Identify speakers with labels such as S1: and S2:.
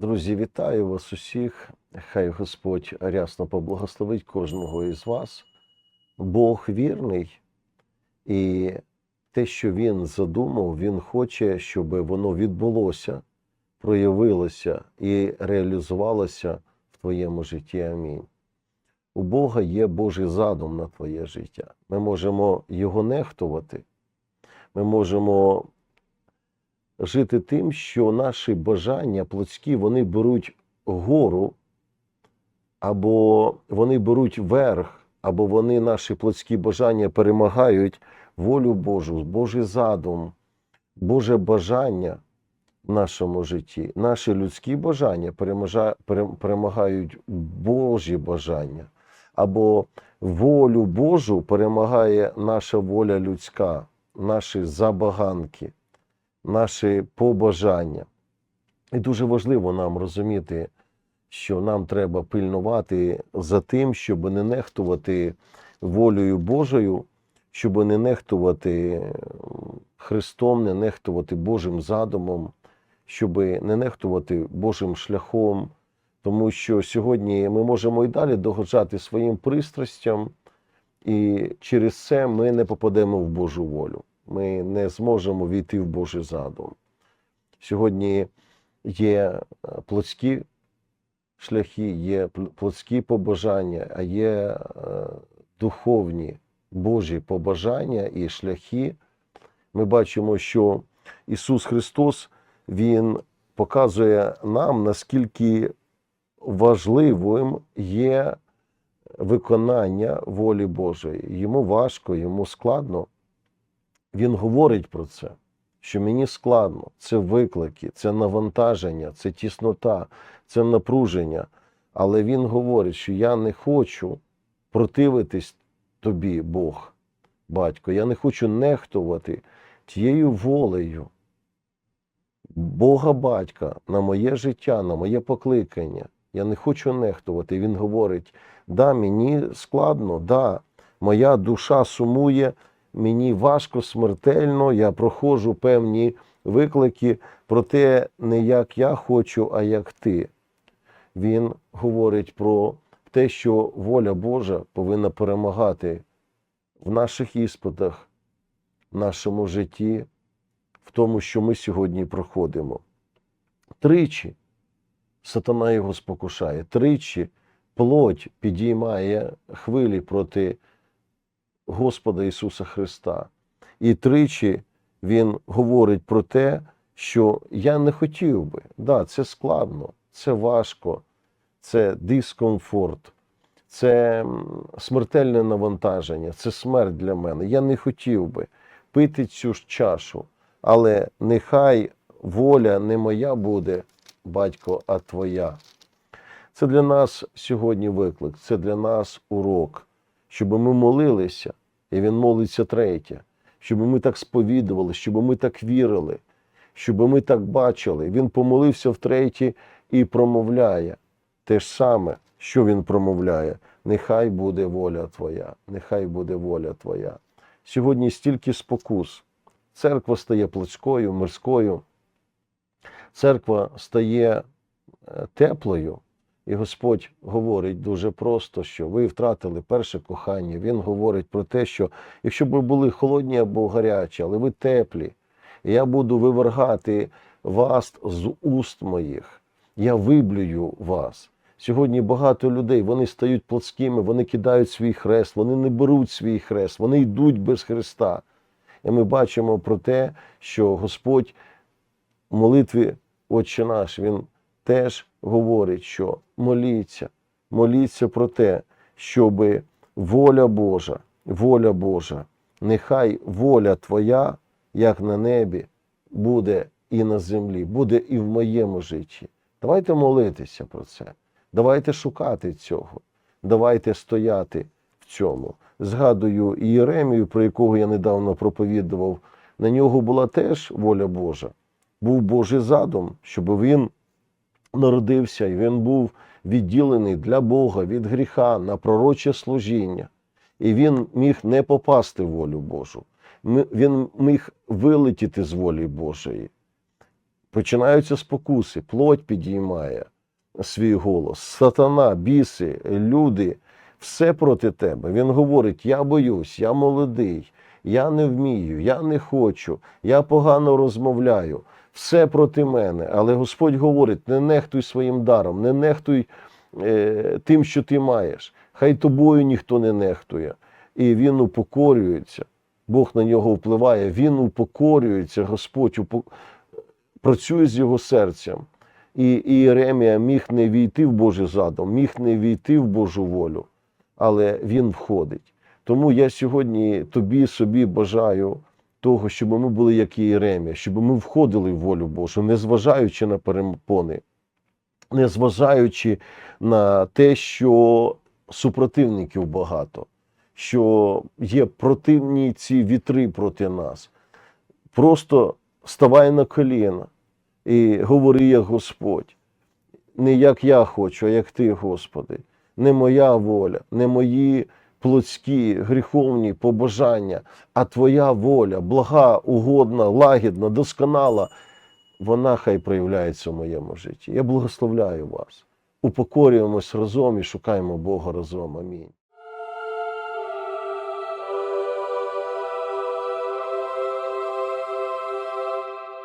S1: Друзі, вітаю вас усіх. Хай Господь рясно поблагословить кожного із вас. Бог вірний, і те, що Він задумав, Він хоче, щоб воно відбулося, проявилося і реалізувалося в твоєму житті. Амінь. У Бога є Божий задум на твоє життя. Ми можемо його нехтувати. Ми можемо жити тим, що наші бажання плотські вони беруть гору, або вони беруть верх, або вони наші плотські бажання перемагають волю Божу, Божий задум, Боже бажання в нашому житті. Наші людські бажання перемагають Божі бажання, або волю Божу перемагає наша воля людська, наші забаганки наші побажання. І дуже важливо нам розуміти, що нам треба пильнувати за тим, щоб не нехтувати волею Божою, щоб не нехтувати Христом, не нехтувати Божим задумом, щоб не нехтувати Божим шляхом. Тому що сьогодні ми можемо і далі догоджати своїм пристрастям, і через це ми не попадемо в Божу волю ми не зможемо війти в Божий задум. Сьогодні є е, плотські шляхи, є плотські побажання, а є е, духовні Божі побажання і шляхи. Ми бачимо, що Ісус Христос Він показує нам, наскільки важливим є виконання волі Божої. Йому важко, йому складно. Він говорить про це, що мені складно, це виклики, це навантаження, це тіснота, це напруження. Але він говорить, що я не хочу противитись тобі, Бог, батько. Я не хочу нехтувати тією волею Бога батька на моє життя, на моє покликання. Я не хочу нехтувати. Він говорить: да, мені складно, да, моя душа сумує мені важко, смертельно, я проходжу певні виклики, проте не як я хочу, а як ти. Він говорить про те, що воля Божа повинна перемагати в наших іспитах, в нашому житті, в тому, що ми сьогодні проходимо. Тричі сатана його спокушає, тричі плоть підіймає хвилі проти Господа Ісуса Христа. І тричі Він говорить про те, що я не хотів би. Да, це складно, це важко, це дискомфорт, це смертельне навантаження, це смерть для мене. Я не хотів би пити цю ж чашу, але нехай воля не моя буде, батько, а твоя. Це для нас сьогодні виклик, це для нас урок, щоб ми молилися, і він молиться третє, щоб ми так сповідували, щоб ми так вірили, щоб ми так бачили. Він помолився втретє і промовляє те ж саме, що він промовляє. Нехай буде воля Твоя, нехай буде воля Твоя. Сьогодні стільки спокус. Церква стає плотською, мирською. Церква стає е, теплою. І Господь говорить дуже просто, що ви втратили перше кохання. Він говорить про те, що якщо б ви були холодні або гарячі, але ви теплі, я буду вивергати вас з уст моїх, я виблюю вас. Сьогодні багато людей вони стають плотськими, вони кидають свій хрест, вони не беруть свій хрест, вони йдуть без Христа. І ми бачимо про те, що Господь в молитві Отче наш, Він теж говорить, що моліться, моліться про те, щоб воля Божа, воля Божа, нехай воля Твоя, як на небі, буде і на землі, буде і в моєму житті. Давайте молитися про це. Давайте шукати цього. Давайте стояти в цьому. Згадую Ієремію, про якого я недавно проповідував. На нього була теж воля Божа. Був Божий задум, щоб він народився, і він був відділений для Бога від гріха на пророче служіння. І він міг не попасти в волю Божу. Він міг вилетіти з волі Божої. починаються спокуси, плоть підіймає свій голос, сатана, біси, люди, все проти тебе. Він говорить: я боюсь, я молодий, я не вмію, я не хочу, я погано розмовляю, все проти мене. Але Господь говорить: не нехтуй своїм даром, не нехтуй е, тим, що ти маєш. Хай тобою ніхто не нехтує. І він упокорюється. Бог на нього впливає, він упокорюється, Господь упо... працює з його серцем. І Іеремія міг не війти в Божий задум, міг не війти в Божу волю, але він входить. Тому я сьогодні тобі собі бажаю того, щоб ми були як Іеремія, щоб ми входили в волю Божу, незважаючи на перепони, незважаючи на те, що супротивників багато, що є противні ці вітри проти нас. Просто ставай на коліна і говори, як Господь. Не як я хочу, а як ти, Господи. Не моя воля, не мої плотські, гріховні побажання, а Твоя воля, блага, угодна, лагідна, досконала, вона хай проявляється в моєму житті. Я благословляю вас. Упокорюємось разом і шукаємо Бога разом. Амінь.